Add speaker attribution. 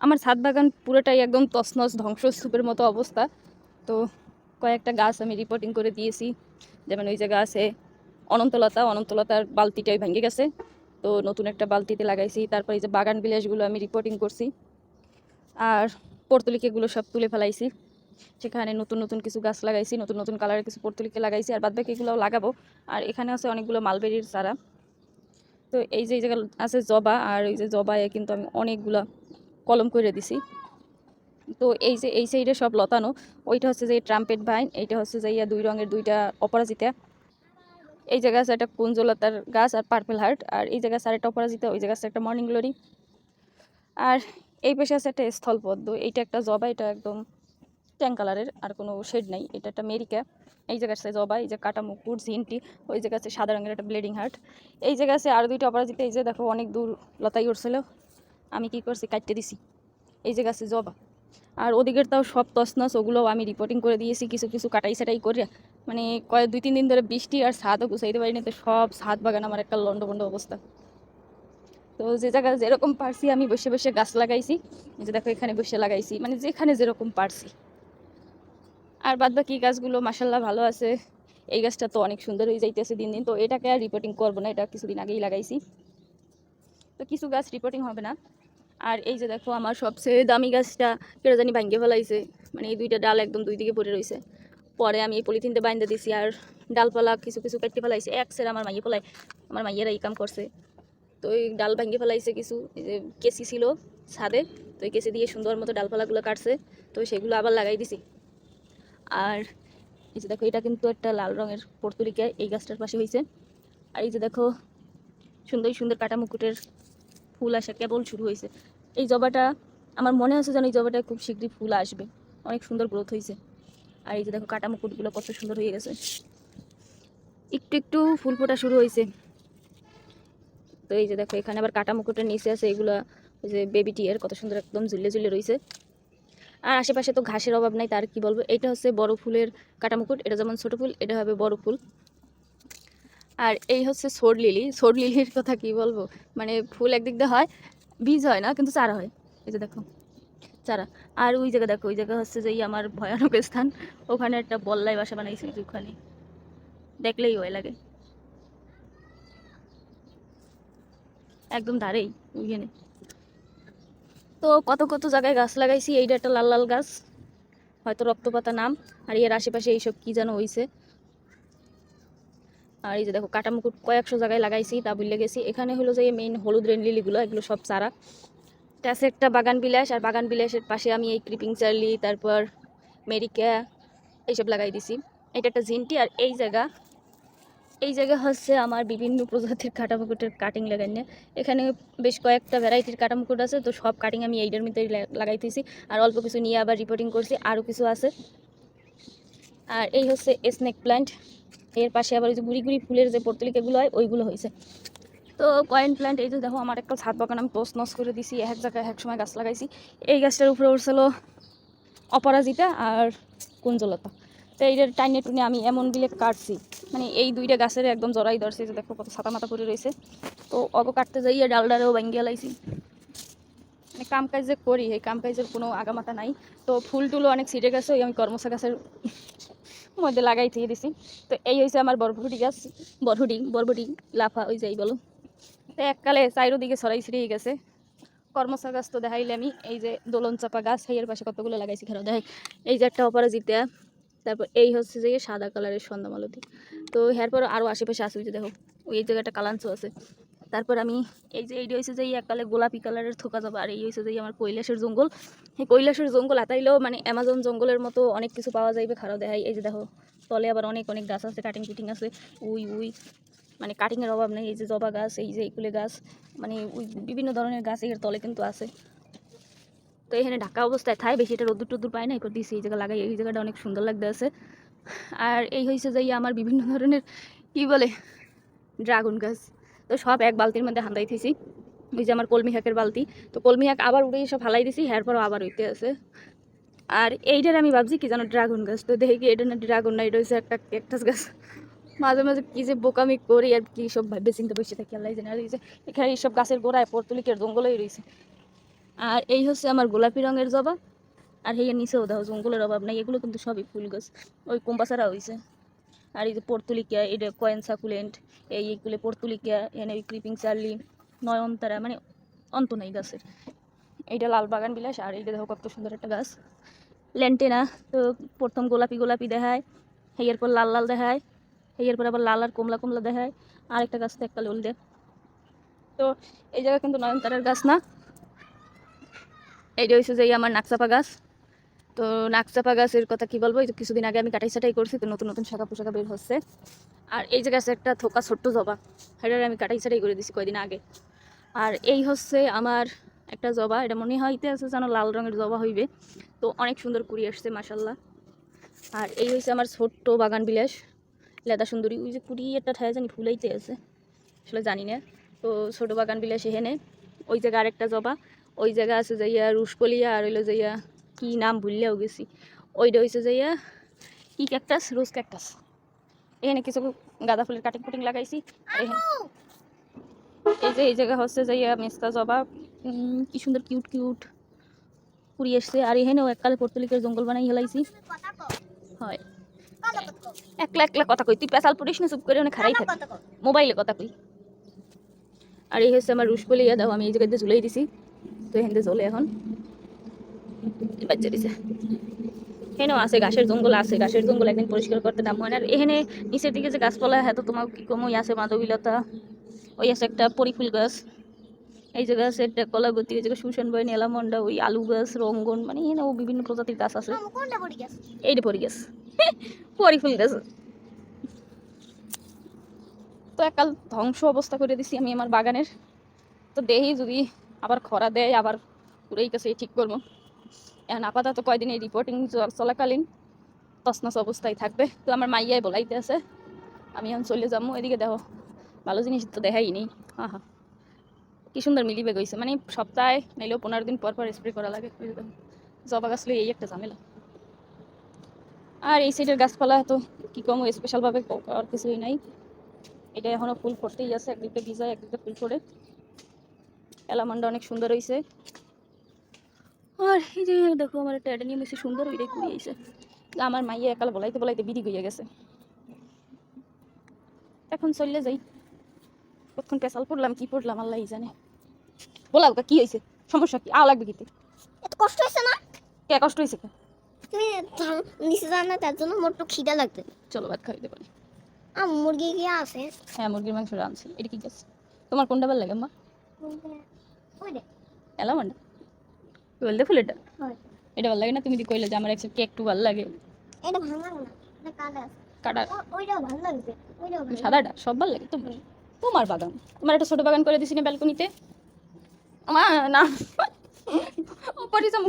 Speaker 1: আমার ছাদ বাগান পুরোটাই একদম তছনছ ধ্বংসস্তূপের মতো অবস্থা। তো কয়েকটা গাছ আমি রিপোর্টিং করে দিয়েছি। যেমন ওই জায়গা আছে অনন্তলতা, অনন্তলতার বালতিটাই ভেঙে গেছে। তো নতুন একটা বালতিতে লাগাইছি। তারপর এই যে বাগান বিলাসগুলো আমি রিপোর্টিং করছি। আর পর্তুলিকেগুলো সব তুলে ফেলাইছি। সেখানে নতুন নতুন কিছু গাছ লাগাইছি, নতুন নতুন কালারের কিছু পর্তুলিকে লাগাইছি, আর বাদবাকি এগুলোও লাগাবো। আর এখানে আছে অনেকগুলো মালবেরির চারা। তো এই যে এই জায়গা আছে জবা, আর এই যে জবায় কিন্তু আমি অনেকগুলা কলম করে দিছি। তো এই যে, এই সাইডে সব লতানো, ওইটা হচ্ছে যে ট্রাম্পেট ভাইন এইটা হচ্ছে যে ইয়া দুই রঙের দুইটা অপরাজিতা। এই জায়গা আছে একটা কুঞ্জলতার গাছ আর পার্পেল হার্ট আর এই জায়গা আছে একটা অপরাজিতা, ওই জায়গা আছে একটা মর্নিং গ্লোরি আর এই পাশে আছে একটা স্থলপদ্ম, এইটা একটা জবা, এটা একদম ট্যাং কালারের আর কোনো শেড নাই, এটা একটা মেরিকা। এই জায়গা আছে জবা, এই যে কাটা মুকুট ঝিনটি, ওই জায়গা আছে সাদা রঙের একটা ব্লিডিং হার্ট এই জায়গা আছে আর দুইটা অপরাজিতা, এই যে দেখো অনেক দূর লতাই উঠছিল আমি কি করছি? কাটতে দিছি। এই যে আছে জবা। আর ওদিকের তাও সব তসনস ওগুলো আমি রিপোর্টিং করে দিয়েছি, কিছু কিছু কাটাই সাটাই করে। মানে কয়েক, দুই, তিন দিন ধরে বৃষ্টি আর ছাদও গুছাইতে পারিনি, তো সব ছাদ বাগান আমার একটা লন্ডভন্ড অবস্থা। তো যে জায়গায় যেরকম পারছি, আমি বসে বসে গাছ লাগাইছি। যে দেখো, এখানে বসে লাগাইছি। মানে যেখানে যেরকম পারছি। আর বাদ বাকি গাছগুলো মাসাল্লাহ ভালো আছে। এই গাছটা তো অনেক সুন্দর হয়ে যাইতেছে দিন দিন। তো এটাকে আর রিপোর্টিং করব না, এটা কিছুদিন আগেই লাগাইছি। তো কিছু গাছ রিপোর্টিং হবে না। আর এই যে দেখো, আমার সবচেয়ে দামি গাছটা কেটে জানি ভাঙ্গে ফেলাইছে। মানে এই দুইটা ডাল একদম দুই দিকে পড়ে রয়েছে পরে আমি এই পলিথিনতে বাইন্দা দিছি আর ডালপালা কিছু কিছু কেটে ফেলাইছে। এক সের আমার মাইয়ে ফেলাই আমার মাইয়েরা এই কাম করছে। তো এই ডাল ভাঙ্গে ফেলাইছে কিছু কেসি ছিল ছাদে, তো এই কেসি দিয়ে সুন্দর মতো ডালপালাগুলো কাটছে। তো সেগুলো আবার লাগাই দিছি। আর এই যে দেখো, এটা কিন্তু একটা লাল রঙের পর্তুলিকা, এই গাছটার পাশে হয়েছে আর এই যে দেখো, সুন্দর সুন্দর কাটা মুকুটের ফুল আসা, কেবল শুরু হয়েছে। এই জবাটা, আমার মনে আছে যেন এই জবাটা খুব শীঘ্রই ফুল আসবে। অনেক সুন্দর গ্রোথ হয়েছে। আর এই যে দেখো কাটা মুকুটগুলো কত সুন্দর হয়ে গেছে। একটু একটু ফুল ফোটা শুরু হয়েছে। তো এই যে দেখো, এখানে আবার কাটা মুকুটের নিচে আছে এগুলো, ওই যে বেবি টিয়ার কত সুন্দর একদম ঝুলে ঝুলে রয়েছে। আর আশেপাশে তো ঘাসের অভাব নাই, তার কি বলব? এটা হচ্ছে বড় ফুলের কাটা মুকুট, এটা যেমন ছোট ফুল, এটা হবে বড় ফুল। আর এই হচ্ছে সোর লিলি। সোর লিলির কথা কি বলব? মানে ফুল একদিক দিয়ে হয়, বীজ হয় না, কিন্তু চারা হয়। এই যে দেখো, চারা। আর ওই জায়গা দেখো, ওই জায়গা হচ্ছে যে আমার ভয়ানক স্থান। ওখানে একটা বল্লাই বাসা বানাইছে ওখানে। দেখলেই ওই লাগে। একদম ধারেই, ওইখানে। তো কত কত জায়গায় গাছ লাগাইছি, এইটা একটা লাল লাল গাছ। হয়তো রক্তপাতা নাম, আর এর আশেপাশে এইসব কি যেন হইছে। আর এই যে দেখো কাটা মুকুট কয়েকশো জায়গায় লাগাইছি, তা বুঝলে গেছি। এখানে হলো যে মেইন হলুদ রেন লিলিগুলো এগুলো সব চারা। আছে একটা বাগান বিলাস, আর বাগান বিলাসের পাশে আমি এই ক্রিপিং চার্লি, তারপর মেরিকা এইসব লাগাই দিছি। এটা একটা জিনটি আর এই জায়গা এই জায়গা হচ্ছে আমার বিভিন্ন প্রজাতির কাটামুকুটের কাটিং লাগাইনে এখানে বেশ কয়েকটা ভ্যারাইটির কাটামুকুট আছে, তো সব কাটিং আমি এইটার মধ্যেই লা- লাগাইতেছি। আর অল্প কিছু নিয়ে আবার রিপোর্টিং করছি, আরও কিছু আছে। আর এই হচ্ছে স্নেক প্ল্যান্ট এর পাশে আবার ওই যে গুড়ি গুড়ি ফুলের যে পর্তলিকাগুলো হয়, ওইগুলো হয়েছে। তো কয়েন প্ল্যান্ট এই যে দেখো, আমার একটা ছাদ বাগান, আমি পোস্ট নস করে দিছি, এক জায়গায় এক সময় গাছ লাগাইছি। এই গাছটার উপরে উঠছিল অপরাজিতা আর কুঞ্জলতা। তো এইটার টাইনে টুনে আমি এমন বিলে কাটছি। মানে এই দুইটা গাছের একদম জড়াই ধরছে যে দেখো কত ছাতা মাথা পড়ে রয়েছে। তো অব কাটতে যাইয়া ডালডারেও ভাঙ্গিয়া লাইছি। মানে কাম কাজ যে করি, এই কাম কাজের কোনো আগামাতা নাই। তো ফুল টুলও অনেক ছিটে গেছে, ওই আমি কর্মসা গাছের মধ্যে লাগাই দিয়ে দিছি। তো এই হয়েছে আমার বরবটি গাছ বরবটি বরবটি লাফা ওই যাই বলো। তো এককালে চারিদিকে ছড়াই ছিটিয়ে গেছে। কর্মসা গাছ তো দেখাইলে আমি, এই যে দোলন চাপা গাছ এর পাশে কতগুলো লাগাইছি খারাপ দেখাই এই যে একটা অপরাজিতা তারপর এই হচ্ছে যে সাদা কালারের সন্ধ্যামালতি তো এরপর আরও আশেপাশে আছে ওই যে দেখো, ওই জায়গাটা কালাঞ্চ আছে। তারপর আমি এই যে এইটা হয়েছে যে, এই এককালে গোলাপি কালারের থোকা যাব, আর এই হয়েছে যে আমার কৈলাসের জঙ্গল। এই কৈলাসের জঙ্গল আতাইলেও মানে অ্যামাজন জঙ্গলের মতো অনেক কিছু পাওয়া যাইবে খারাপ দেখাই এই যে দেখো, তলে আবার অনেক অনেক গাছ আছে কাটিং কুটিং আছে। উই উই মানে কাটিংয়ের অভাব নেই। এই যে জবা গাছ, এই যে এইগুলো গাছ মানে বিভিন্ন ধরনের গাছ এর তলে কিন্তু আছে। তো এখানে ঢাকা অবস্থায় থাই, বেশি এটা রোদ্দুর টদ্দুর পায় না এরপর দিয়েছি এই জায়গা লাগাই, এই জায়গাটা অনেক সুন্দর লাগতে আছে। আর এই হয়েছে যে আমার বিভিন্ন ধরনের, কি বলে, ড্রাগন গাছ। তো সব এক বালতির মধ্যে হান্দাই দিয়েছি ওই যে আমার কলমি শাকের বালতি। তো কলমি শাক আবার উড়ে সব হালাই দিছি, এরপরও আবার উঠতে আছে। আর এইটার আমি ভাবছি কি জানো ড্রাগন গাছ। তো দেখি এটা না ড্রাগন না, এটা হচ্ছে একটা ক্যাকটাস গাছ। মাঝে মাঝে কী যে বোকামি করি আর কি সব ভাবে চিন্তা বসে থাকি আল্লাহ জানে। আর এখানে এইসব গাছের গোড়ায় পর্তুলিকের জঙ্গলেই রয়েছে আর এই হচ্ছে আমার গোলাপি রঙের জবা। আর এই নিচেও দেখো জঙ্গলের অভাব নাই, এগুলো কিন্তু সবই ফুল গাছ। ওই কোম্পাসারা হয়েছে আর এই যে পর্তুলিকা, এটা কয়েন সাকুলেন্ট, এই এইগুলো পর্তুলিকা এনে ক্রিপিং চার্লি নয়নতারা মানে অন্ত নাই গাছের। এইটা লাল বাগান বিলাস, আর এইটা দেখো কত সুন্দর একটা গাছ। ল্যান্টেনা, তো প্রথম গোলাপি গোলাপি দেখায় হেয়ের পর লাল লাল দেখায় হেয়ের পর আবার লাল আর কমলা কমলা দেখায়, আর একটা গাছ তো একটা লোল দেয় তো এই জায়গা কিন্তু নয়নতারার গাছ না? এইটা হচ্ছে যে আমার নাকচাপা গাছ। তো নাকচাপা গাছের কথা কি বলব? এই তো কিছুদিন আগে আমি কাটাই ছাটাই করছি, তো নতুন নতুন শাখা পোশাখা বের হচ্ছে। আর এই যে গাছে একটা থোকা ছোট্ট জবা সেটার আমি কাটাই ছাটাই করে দিছি কয়দিন আগে। আর এই হচ্ছে আমার একটা জবা, এটা মনে হয় হইতে আছে যেন লাল রঙের জবা হইবে। তো অনেক সুন্দর কুড়ি আসছে মাসাল্লাহ আর এই হচ্ছে আমার ছোট্ট বাগান বিলাস, লেদা সুন্দরী। ওই যে কুড়ি একটা ঠায় জানি ফুলাইতে আছে, আসলে জানি না। তো ছোট বাগান বিলাস এখানে। ওই জায়গা আরেকটা জবা, ওই জায়গা আছে যাইয়া রুশকলিয়া আর হইল যাইয়া কি নাম ভুললেও গেছি। ওইটা হয়েছে যাইয়া কি ক্যাকটাস রোজ ক্যাকটাস এখানে কিছু গাঁদা ফুলের কাটিং কুটিং লাগাইছি। এই যে, এই জায়গা হচ্ছে যাইয়া মেস্তা জবা। কি সুন্দর কিউট কিউট কুড়ি এসছে আর এখানেও এককালে পর্তুলিকের জঙ্গল বানাই হেলাইছি হয়। একলা একলা কথা কই। তুই পেশাল পড়িস না, চুপ করে ওখানে খারাই থাক। মোবাইলে কথা কই। আর এই হচ্ছে আমার রুশকলিয়া দাও, আমি এই জায়গাতে ঝুলাই দিছি। তো এখান থেকে এখন। বাচ্চা দিছে এখানেও আছে ঘাসের জঙ্গল আছে ঘাসের জঙ্গল একদিন পরিষ্কার করতে নাম হয় না আর এখানে নিচের দিকে যে গাছপালা হ্যাঁ তো তোমার কি কমই আছে মাধবীলতা। ওই আছে একটা পরিফুল গাছ। এই যে গাছ একটা কলাগতি ওই জায়গায় সুশান বয় নীলামন্ডা ওই আলু গাছ রঙ্গন মানে এখানেও বিভিন্ন প্রজাতির গাছ আছে। এইটা পরি গাছ পরিফুল গাছ। তো একাল ধ্বংস অবস্থা করে দিছি আমি আমার বাগানের। তো দেহি যদি আবার খরা দেয় আবার পুরোই কাছে ঠিক করব। এখন আপাতত কয়দিন এই রিপোর্টিং চলাকালীন তসনস অবস্থায় থাকবে। তো আমার মাইয়াই বলাইতে আছে, আমি এখন চলে যাব এদিকে দেখো, ভালো জিনিস তো দেখাই নেই। হ্যাঁ হ্যাঁ কি সুন্দর মিলিবে গইছে। মানে সপ্তাহে নাইলেও পনেরো দিন পর পর স্প্রে করা লাগে জবা গাছ এই একটা ঝামেলা। আর এই সাইডের গাছপালা তো কি কম স্পেশালভাবে আর কিছুই নাই। এটা এখনও ফুল ফুটতেই আছে একদিকে ভিজায় একদিকে ফুল ফোড়ে এলামানটা অনেক সুন্দর হয়েছে আর এই যে দেখো আমার একটা অ্যাডেনিয়াম এসে সুন্দর ওইটাই কুড়িয়েছে আমার মাইয়া একাল বলাইতে বলাইতে বিধি গইয়া গেছে। এখন চললে যাই। কতক্ষণ পেশাল পড়লাম কি পড়লাম আল্লাহ জানে। বলাও কা, হয়েছে সমস্যা কি? আ লাগবে কিতে?
Speaker 2: এত কষ্ট হয়েছে না?
Speaker 1: কে কষ্ট হয়েছে
Speaker 2: তুমি নিচে যাও না তার জন্য মোর খিদা লাগবে।
Speaker 1: চলো ভাত খাইতে পারি।
Speaker 2: আর মুরগি কি আছে?
Speaker 1: হ্যাঁ মুরগির মাংস রাঁধছি। এটা কি গাছ তোমার কোনটা ভালো লাগে মা
Speaker 2: ওই রে
Speaker 1: এলা মান্ডা বলতে ফুলেটা এটা ভালো লাগে না? তুমি দি কইলে যে আমার একটু একটু ভালো লাগে।
Speaker 2: এটা ভালো লাগে না? এটা কালো
Speaker 1: কাটা
Speaker 2: ওইটাও ভালো লাগবে ওইটাও
Speaker 1: সাদাটা? সব ভালো লাগে তোমার? তোমার বাগান তোমার একটা ছোট বাগান করে দিছি না ব্যালকনিতে? আমার না যাব।